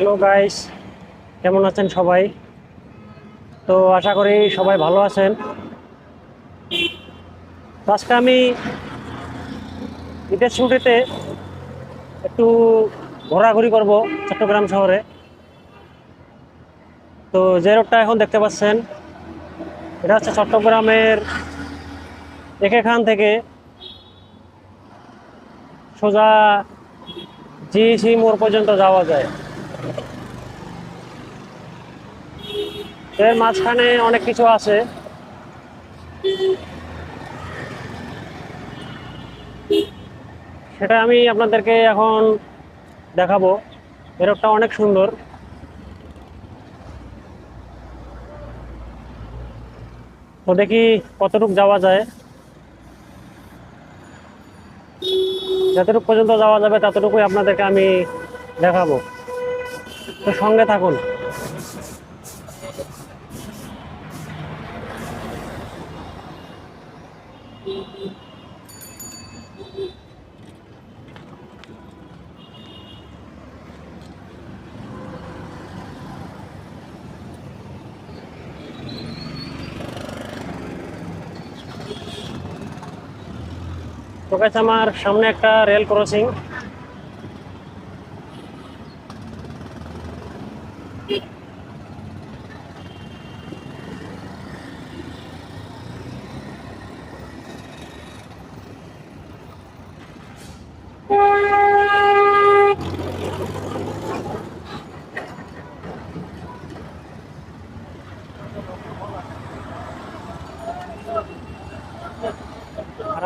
Hello guys কেমন আছেন সবাই? তো আশা করি সবাই ভালো আছেন। আজকে আমি ঈদের ছুটিতে একটু ঘোরাঘুরি করব চট্টগ্রাম শহরে। তো যে রোডটা এখন দেখতে পাচ্ছেন, এটা হচ্ছে চট্টগ্রামের একেখান থেকে সোজা জিসি মোড় পর্যন্ত যাওয়া যায়। এর মাঝখানে অনেক কিছু আছে। সেটা আমি আপনাদেরকে এখন দেখাবো। এরকটা অনেক সুন্দর। তো দেখি কতটুক যাওয়া যায়। যতটুকু পর্যন্ত যাওয়া যাবে, ততটুকুই আপনাদেরকে আমি দেখাবো। তো সঙ্গে থাকুন। তো আমার সামনে একটা রেল ক্রসিং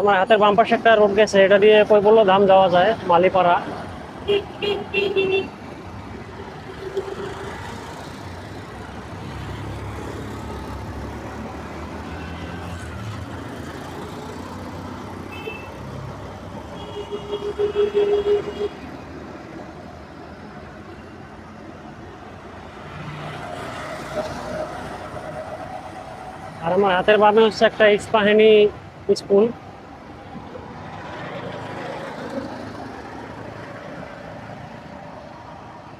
আমার হাতের বাম পাশে একটা রোড গেছে, এটা দিয়ে কই বলল ধাম যাওয়া যায়, মালিপাড়া। আর আমার হাতের বামে হচ্ছে একটা ইস্পাহানি স্কুল।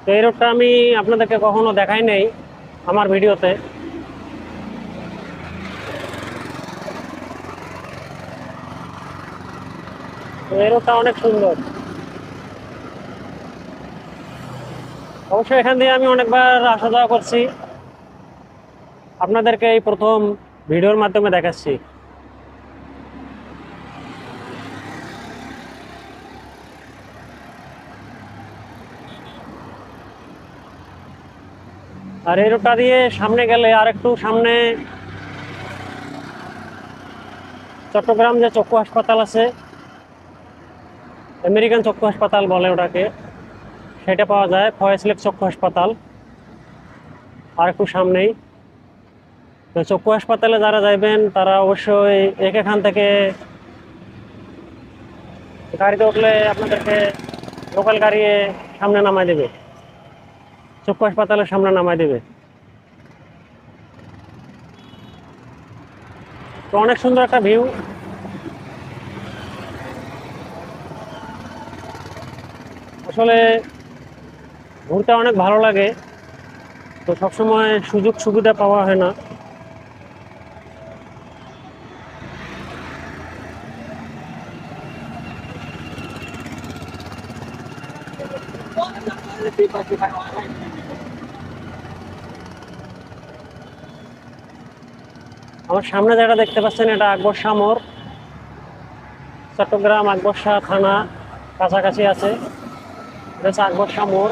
তো এই রোডটা আমি আপনাদেরকে কখনো দেখাই নাই আমার ভিডিওতে। এই রোডটা অনেক সুন্দর। অবশ্যই এখান দিয়ে আমি অনেকবার আসা যাওয়া করছি। আপনাদেরকে এই প্রথম ভিডিওর মাধ্যমে দেখাচ্ছি। আর এই রোডটা দিয়ে সামনে গেলে আর একটু সামনে চট্টগ্রাম যে চক্ষু হাসপাতাল আছে, আমেরিকান চক্ষু হাসপাতাল বলে ওটাকে, সেটা পাওয়া যায় ফয়েসলেক চক্ষু হাসপাতাল। আর একটু সামনেই। তো চক্ষু হাসপাতালে যারা যাইবেন, তারা অবশ্যই এক এখান থেকে গাড়িতে উঠলে আপনাদেরকে লোকাল গাড়ি সামনে নামাই দেবে। চক্ষু হাসপাতালের সামনে নামাই দেবে। তো অনেক সুন্দর একটা ভিউ আসলে ঘুরতে অনেক ভালো লাগে, তো সবসময় সুযোগ সুবিধা পাওয়া হয় না। আমার সামনে যেটা দেখতে পাচ্ছেন, এটা আকবর সামর। চট্টগ্রাম আকবর শাহ থানা কাছাকাছি আছে। এটা হচ্ছে আকবর শামর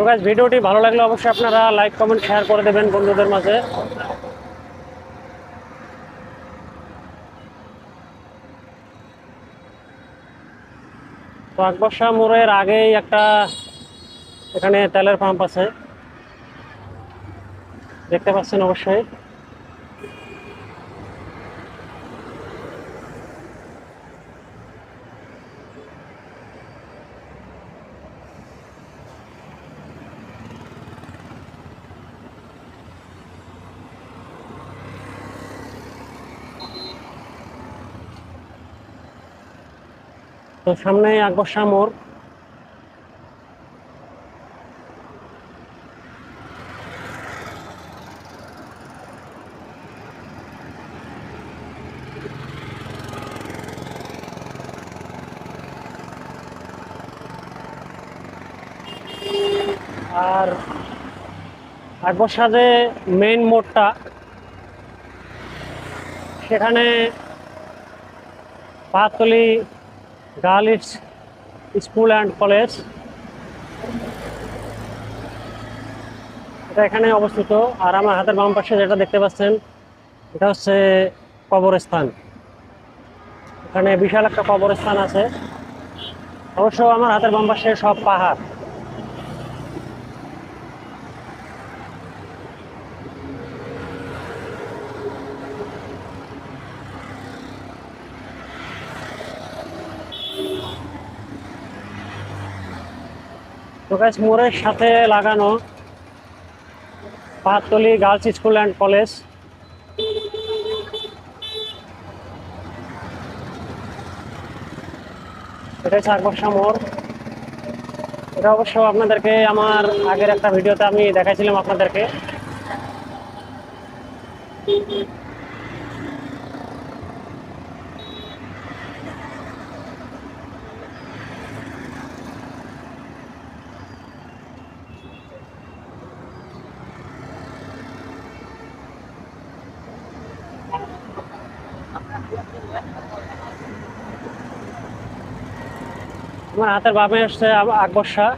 তো গাছ ভিডিওটি ভালো লাগলে অবশ্যই আপনারা লাইক কমেন্ট শেয়ার করে দেবেন বন্ধুদের মাঝে। তো আকবরশা মোড়ের আগেই একটা এখানে তেলের পাম্প আছে। দেখতে পাচ্ছেন অবশ্যই। তো সামনে শাহ মোড়। আর শাহ যে মেইন মোড়টা সেখানে পাতলি গার্লস স্কুল অ্যান্ড কলেজ এটা এখানে অবস্থিত। আর আমার হাতের বাম পাশে যেটা দেখতে পাচ্ছেন, এটা হচ্ছে কবরস্থান। এখানে বিশাল একটা কবরস্থান আছে। অবশ্য আমার হাতের বাম পাশে সব পাহাড়। তো গাছ মোড়ের সাথে লাগানো Pahartali girls school and college. এটা হচ্ছে মোড়। এটা অবশ্য আপনাদেরকে আমার আগের একটা ভিডিওতে আমি দেখাইছিলাম আপনাদেরকে। আমার হাতের বামে আসছে আকবর শাহ।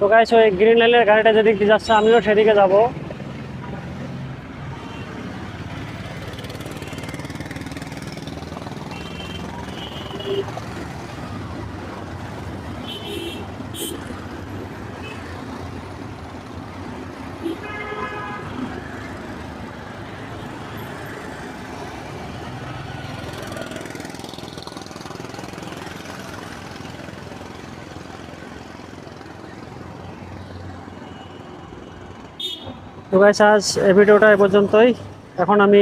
তো গাইছ ওই গ্রিন লাইনের গাড়িটা যেদিক দিয়ে যাচ্ছে আমিও সেদিকে যাব। তো গাইস আজ এই ভিডিওটা এ পর্যন্তই। এখন আমি